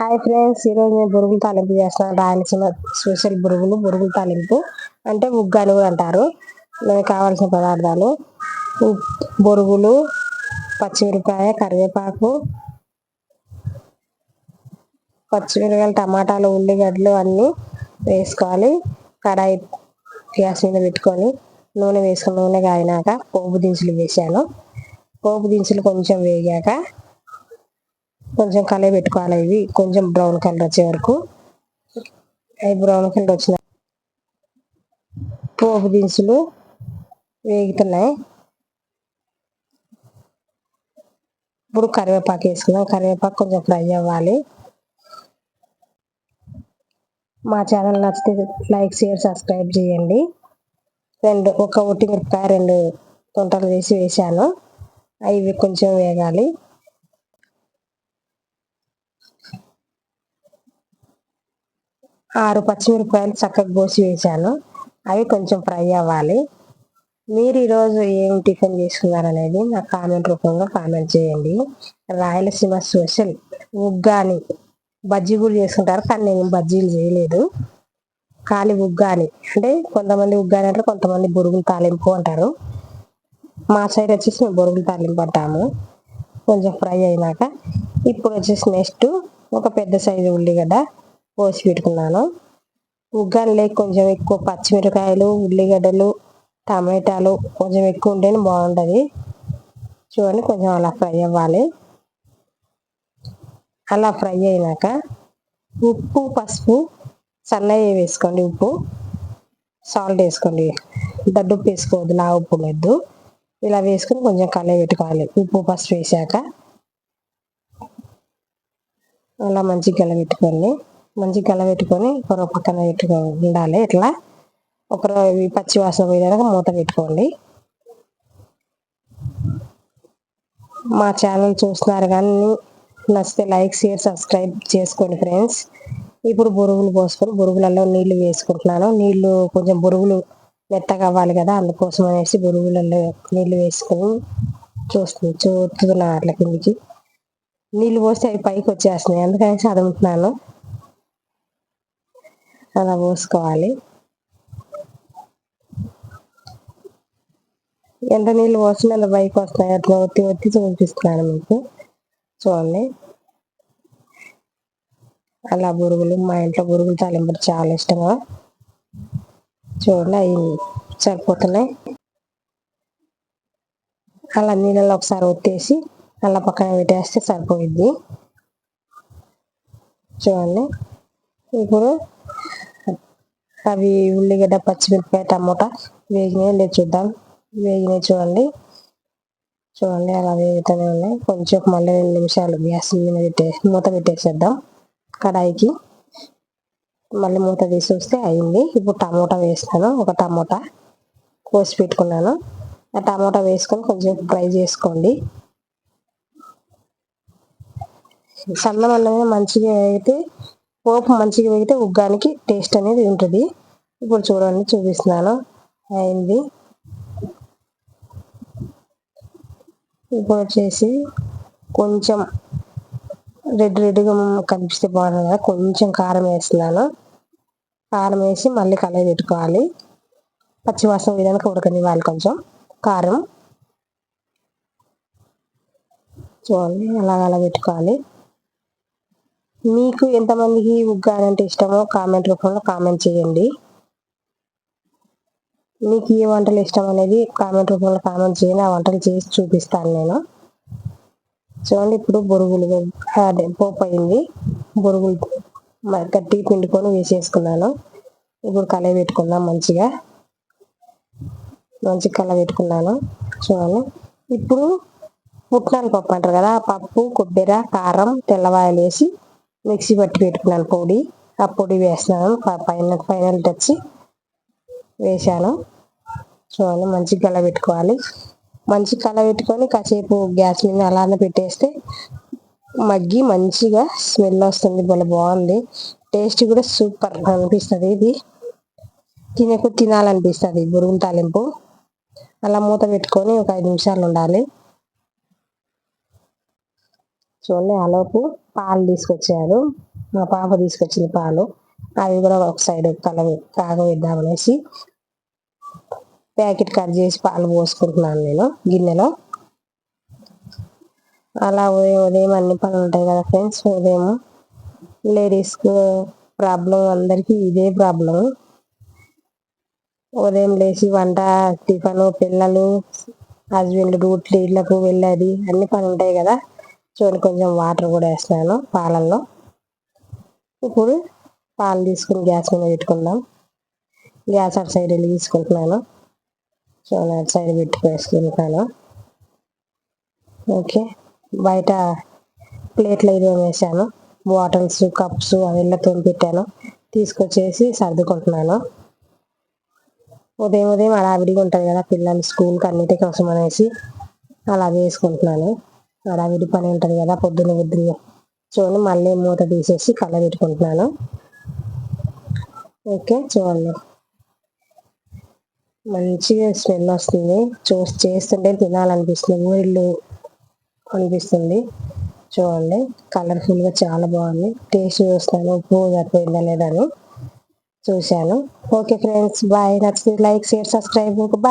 Hi friends ఈరోజు నేను బురుగులు తాలింపు చేస్తున్నాను రాయలసీమ స్పెషల్ బురుగులు బురుగులు తాలింపు అంటే ముగ్గాలు కూడా అంటారు. మనకు కావాల్సిన పదార్థాలు. బొరుగులు పచ్చిమిరపకాయ కరివేపాకు పచ్చిమిరపకాయలు టమాటాలు ఉల్లిగడ్డలు అన్నీ వేసుకోవాలి. కడాయి గ్యాస్ మీద పెట్టుకొని నూనె వేసుకుని నూనె కాగినాక పోపు దినుసులు వేసాను. పోపు దినుసులు కొంచెం వేగాక కొంచెం కలయి పెట్టుకోవాలి ఇవి. కొంచెం బ్రౌన్ కలర్ వచ్చే వరకు. అవి బ్రౌన్ కలర్ వచ్చిన పోపు దినుసులు వేగుతున్నాయి. ఇప్పుడు కరివేపాకు వేసుకుందాం. కరివేపాకు కొంచెం ఫ్రై అవ్వాలి. మా ఛానల్ నచ్చితే లైక్ షేర్ సబ్స్క్రైబ్ చేయండి. రెండు ఒక ఒట్టి మిరపకాయ రెండు తొంటలు వేసి వేసాను అవి కొంచెం వేగాలి. ఆరు పచ్చిమిరపకాయలు చక్కగా కోసి వేసాను అవి కొంచెం ఫ్రై అవ్వాలి. మీరు ఈరోజు ఏం టిఫిన్ చేసుకున్నారనేది నా కామెంట్ రూపంలో కామెంట్ చేయండి. రాయలసీమ స్పెషల్ ఉగ్గాని. బజ్జీ కూడా చేసుకుంటారు కానీ నేను బజ్జీలు చేయలేదు. ఖాళీ ఉగ్గాని. అంటే కొంతమంది ఉగ్గాని అంటే కొంతమంది బొరుగులు తాలింపు అంటారు. మా సైడ్ వచ్చేసి మేము బొరుగులు తాలింపు అంటాము. కొంచెం ఫ్రై అయినాక ఇప్పుడు వచ్చేసి నెక్స్ట్ ఒక పెద్ద సైజు ఉల్లిగడ్డ. పోసి పెట్టుకున్నాను. లేక కొంచెం ఎక్కువ పచ్చిమిరకాయలు ఉల్లిగడ్డలు టమాటాలు కొంచెం ఎక్కువ ఉంటేనే బాగుంటుంది. చూడండి కొంచెం అలా ఫ్రై అవ్వాలి. అలా ఫ్రై అయినాక ఉప్పు పసుపు సన్నయ్య వేసుకోండి ఉప్పు. సాల్ట్ వేసుకోండి. దడ్డు ఉప్పు వేసుకోవద్దు నా ఉప్పు లేదు ఇలా వేసుకొని కొంచెం కలయి పెట్టుకోవాలి. ఉప్పు పసుపు వేసాక అలా మంచిగా కలబెట్టుకోండి మంచిగా కలబెట్టుకొని ఒక పక్కన పెట్టుకో ఉండాలి ఇట్లా ఒకరు పచ్చి వాసన పోయేదాకా మూత పెట్టుకోండి. మా ఛానల్ చూస్తున్నారు కానీ నచ్చితే లైక్ షేర్ సబ్స్క్రైబ్ చేసుకోండి ఫ్రెండ్స్. ఇప్పుడు బురుగులు పోసుకొని బురుగులలో నీళ్ళు వేసుకుంటున్నాను. నీళ్ళు కొంచెం బురుగులు మెత్తగా అవ్వాలి కదా అందుకోసం అనేసి బురుగులలో నీళ్ళు వేసుకొని చూస్తుంది చూస్తున్నాను అట్ల కిందికి. నీళ్ళు పోస్తే అవి పైకి వచ్చేస్తున్నాయి. అందుకని చదువుతున్నాను అలా పోసుకోవాలి. ఎంత నీళ్ళు పోసినా అంత బయటకు వస్తున్నాయి అట్లా ఒత్తి ఒత్తి చూపిస్తున్నాను మీకు. చూడండి. అలా బురుగులు మా ఇంట్లో బురుగులు తాలింపు చాలా ఇష్టంగా. చూడండి అవి సరిపోతున్నాయి. అలా నీళ్ళలో ఒకసారి ఒత్తేసి అలా పక్కన పెట్టేస్తే సరిపోయిద్ది. చూడండి. ఇప్పుడు అవి ఉల్లిగడ్డ పచ్చిమిరపకాయ టమోటా వేగినాయి. లేదు చూద్దాం. వేగినాయి చూడండి. చూడండి అలా వేగుతూనే ఉన్నాయి. కొంచెం మళ్ళీ రెండు నిమిషాలు గ్యాస్ మీద పెట్టే మూత పెట్టేసేద్దాం కడాయికి. మళ్ళీ మూత తీసి వస్తే అయింది. ఇప్పుడు టమోటా వేస్తాను. ఒక టమోటా కోసి పెట్టుకున్నాను. ఆ టమోటా వేసుకొని కొంచెం ఫ్రై చేసుకోండి. సన్నమన్నమే మంచిగా అయితే పోపు మంచిగా వేగితే ఉగ్గానికి టేస్ట్ అనేది ఉంటుంది. ఇప్పుడు చూడండి చూపిస్తున్నాను. అయింది. ఇప్పుడు వచ్చేసి కొంచెం రెడ్ రెడ్గా కనిపిస్తే బాగుంటుంది కదా కొంచెం కారం వేస్తున్నాను. కారం వేసి మళ్ళీ కలయి పెట్టుకోవాలి. పచ్చివాసన విధానికి ఉడకనివ్వాలి కొంచెం కారం. చూడండి అలాగ అలా పెట్టుకోవాలి. మీకు ఎంతమందికి ఉగ్గానంటే ఇష్టమో కామెంట్ రూపంలో కామెంట్ చేయండి. మీకు ఏ వంటలు ఇష్టం అనేది కామెంట్ రూపంలో కామెంట్ చేయండి. ఆ వంటలు చేసి చూపిస్తాను నేను. చూడండి ఇప్పుడు బొరుగులు అదే పోపు అయింది. బొరుగులు గట్టి పిండుకొని వేసేసుకున్నాను. ఇప్పుడు కలయి పెట్టుకుందాం మంచిగా. మంచిగా కల పెట్టుకున్నాను. చూడండి. ఇప్పుడు పుట్నాల పప్పు అంటారు కదా పప్పు కొబ్బరి కారం తెల్లవాయలు వేసి మిక్సీ పట్టి పెట్టుకున్నాను పొడి. ఆ పొడి వేసినాను. పైన ఫైనల్ టచ్ వేసాను చూడండి మంచి గల పెట్టుకోవాలి. మంచి కల పెట్టుకొని కాసేపు గ్యాస్ మీద అలానే పెట్టేస్తే మగ్గి మంచిగా స్మెల్ వస్తుంది. భలే బాగుంది. టేస్ట్ కూడా సూపర్ అనిపిస్తుంది ఇది. తినకు తినాలనిపిస్తుంది. బురుగుల తాలింపు అలా మూత పెట్టుకొని ఒక ఐదు నిమిషాలు ఉండాలి. చూడండి ఆలోపు పాలు తీసుకొచ్చారు. మా పాప తీసుకొచ్చిన పాలు. అవి కూడా ఒక సైడ్ కల కాగవేద్దామనేసి ప్యాకెట్ కట్ చేసి పాలు పోసుకుంటున్నాను నేను గిన్నెలో. అలా ఉదయం ఉదయం అన్ని పనులు ఉంటాయి కదా ఫ్రెండ్స్ ఉదయం లేడీస్కు ప్రాబ్లం అందరికీ ఇదే ప్రాబ్లం. ఉదయం లేచి వంట టిఫను పిల్లలు హస్బెండ్ డ్యూటీ ఇళ్ళకు వెళ్ళేది అన్ని పనులు ఉంటాయి కదా. చూడండి కొంచెం వాటర్ కూడా వేస్తున్నాను పాలల్లో. ఇప్పుడు పాలు తీసుకుని గ్యాస్ మీద పెట్టుకుందాం. గ్యాస్ అటు సైడ్ వెళ్ళి తీసుకుంటున్నాను. చూడండి అటు సైడ్ పెట్టి వేసుకుంటాను ఓకే. బయట ప్లేట్లు ఇది వేసాను. బాటిల్స్ కప్స్ అవన్నీ పెట్టాను. తీసుకొచ్చేసి సర్దుకుంటున్నాను. ఉదయం ఉదయం హడావిడిగా ఉంటుంది కదా పిల్లలు స్కూల్కి అన్నిటి కోసం అనేసి అలా వేసుకుంటున్నాను హడావిడి పని ఉంటుంది కదా పొద్దున్న పొద్దున్న చూడండి మళ్ళీ మూత తీసేసి కళ్ళ పెట్టుకుంటున్నాను. ఓకే చూడండి. మంచిగా స్మెల్ వస్తుంది. చూ చేస్తుంటే తినాలనిపిస్తుంది. ఊరిళ్ళు అనిపిస్తుంది. చూడండి కలర్ఫుల్గా చాలా బాగుంది. టేస్ట్ చూస్తాను ఉప్పు సరిపోయిందా లేదని చూశాను. Okay friends bye. నచ్చితే లైక్ షేర్ సబ్స్క్రైబ్. బాయ్.